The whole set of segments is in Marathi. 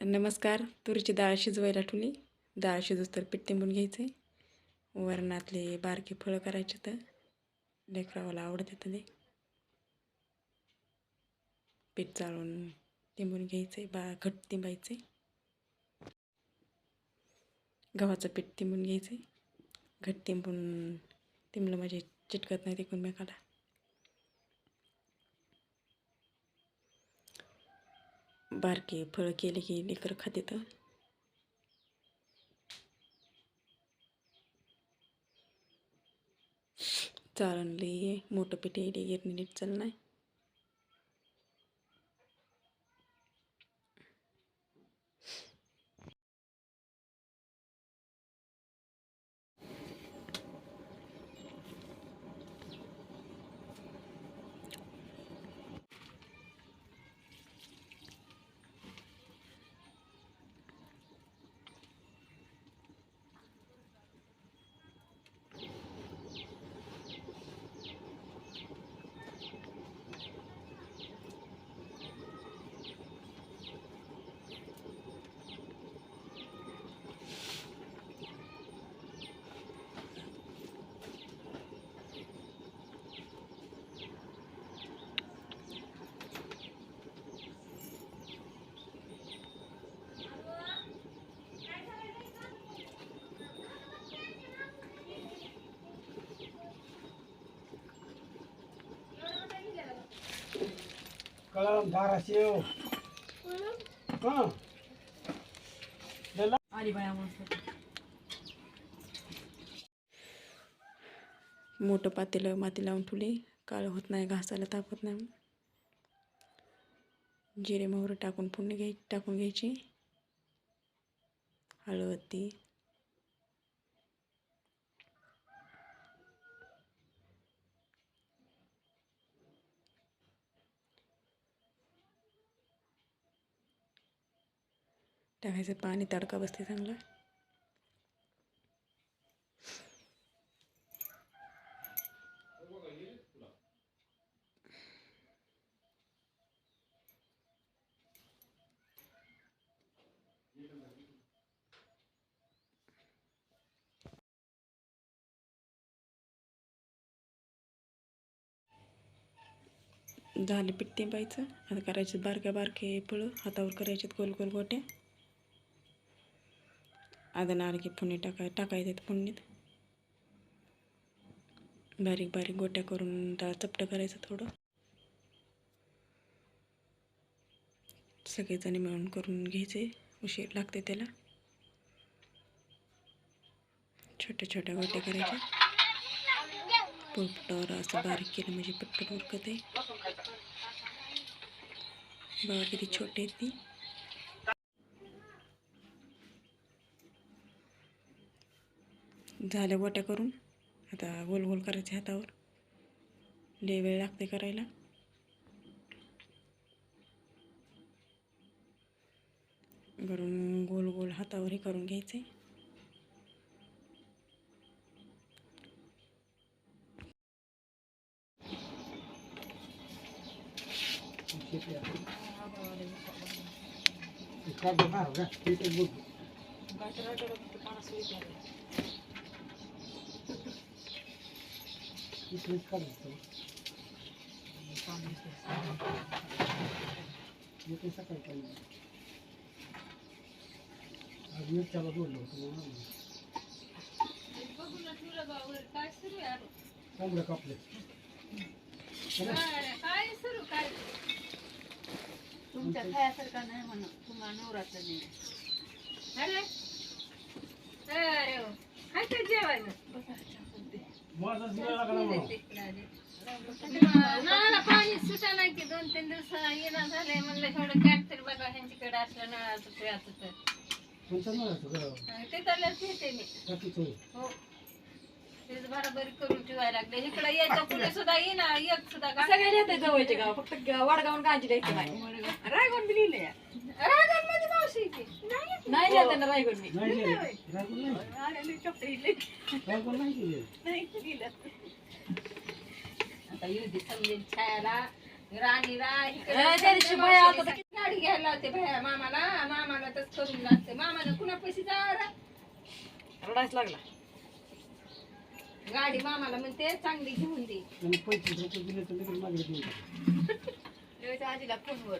नमस्कार. तुरीची डाळ शिजवायला ठेवली. डाळ शिजूस तर पीठ तिंबून आहे वरणातले बारके फळं करायचे तर लेकरावाला आवडते तर ते पीठ चाळून तिंबून आहे बा घट तिंबायचे गव्हाचं पीठ तिंबून आहे घट तिंबून तिंबलं म्हणजे चिटकत नाही तिकून मेकाला बारके फळं केले की लेकरं खाते चालन लई मोठं पीठ गिरणी नीट चाल नाही कळम धाराशिव हं. मोठं पातेलं माती लावून ठेवली. काळं होत नाही घासायला तापत नाही जिरे मोहरं टाकून फोडणी घ्याय टाकून घ्यायची. हळद ती टाकायचं पाणी तडका बसते चांगला. झाले पिट्टी तिंबायचं आता करायचे बारक्या बारके फळं हातावर करायचे गोल गोल गोट्या. आता नारळी पुणे टाकाय टाकायचे पुण्यात बारीक बारीक गोट्या करून त्याला चपटं करायचं थोडं सगळेजणी मिळून करून घ्यायचे उशीर लागते त्याला छोट्या छोट्या गोट्या करायच्या पोपटावर असं बारीक केलं म्हणजे पटपट उरकत आहे बघा किती छोटे आहेत ती झाल्या गोट्या करून. आता गोल गोल करायचे हातावर. लय वेळ लागते करायला. करून गोल गोल हातावर हे करून घ्यायचे. काढतो ना, हो का? ठीक आहे, काढायचं. इथे सकाळी पाहिजे. आज मिरच्याला बोललो होतो म्हणून. चांगलं कापले काय सुरू काय तुमच्या खायासारखा नाही म्हणा तुम्हाला नवरात्र नाही अरे अरे हो. काय ते जेवायला माझाच वेळ लागला म्हणून. नळाला पाणी सुटा नाही की दोन तीन दिवस येणं झालंय. म्हणलं कॅट तरी बघा ह्यांच्याकडे असलं नळाचं प्याचं तर. ते मी. हो. तेच बरोबरी करून ठेवायला लागले. इकडे यायचं कुठे सुद्धा येईना एक सुद्धा गाडी सगळे येते जवळचे गाव फक्त ग- वडगाव कांची द्यायचं नाही रायगड बी लिहिले रागांमध्ये मावशी की नाही नाही त्यांना रायगड मी नाही गेले. रागून नाही. रागून नाही. गेले. आता येऊ दे समजेल छायाला. त्या दिवशी तर- गाडी घ्यायला भया मामाला. मामाला तस करून लागते मामाला कुणा पैसे जावा रडायच लागला. गाडी मामाला म्हणते चांगली घेऊन दे. आजीला फोनवर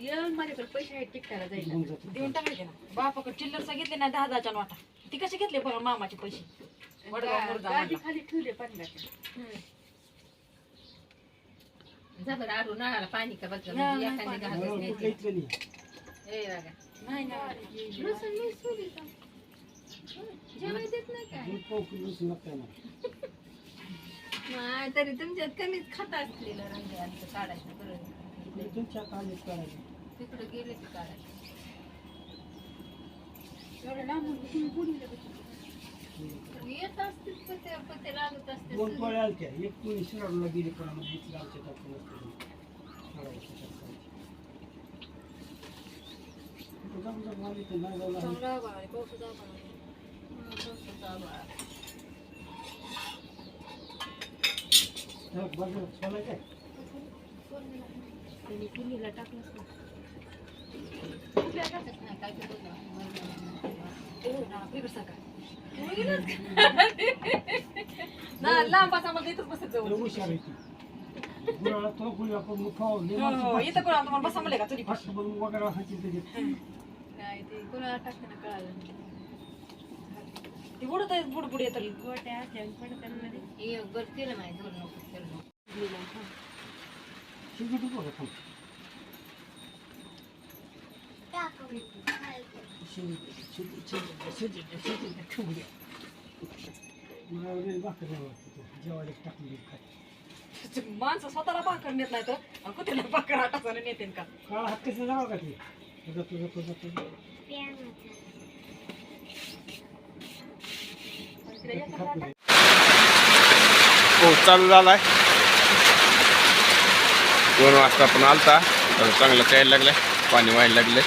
ये माझ्याकडे पैसे आहेत जायला. देऊन टाकायचे ना. बापाकडे चिल्लर घेतले नाही दहा दहाच्या नोटा. ती कशी घेतले बघा मामाचे पैसे? वडगाव म्हणला. खाली ठेवले पन्नास जा बरं आरू नळाला पाणी का बघ नाही, नाही, एखादी पाणी. घालच न्यायची. ए बघा. नाही नाही. लसूण नाही सोली का? जेवाय देत नाही काय? नाही, तरी तुमच्यात कमीच खाता असलेलं रंग आमचं काढायचं बरं तिकडे गेले की काढायचं एवढं लांबून तुम्ही बोलले येत असतील पत्ते पत्ते लागत असतील. दोन पोळ्या आलत्या. एक पोळी शिराडूला गेली पण आम्हाला इथलं आमच्या टाकून असते तर आभाळ. सोलायचं आहे. नाही. काय ना, बिगर सारखा. ना लांब असा मला इथंच बसत जाऊ हुशार आहे ती. गुराळा तो गुळा. लय हो, माणसं हो, बसतात. इथं कोण तुम्हाला बसा म्हणले का तुझी फास्ट बनवून वगैरे हायची त्याच्यात. नाही ते कोणाला टाकताना कळालं. ती उडत आहे बुडबुड येत गोट्या असल्या पडताना हे बरं केलं नाही दोन जेवायला टाकून दे माणसं स्वतःला भाकर नेत नाही तर कुत्र्याला भाकर आटाचाने नेते का काळा हात कसं जावं का? ते तुझा तुझा तुझा तुझा खात चालू झालाय. दोन वाजता पण आलता. तर चांगलं प्यायला लागलं पाणी व्हायला लागले.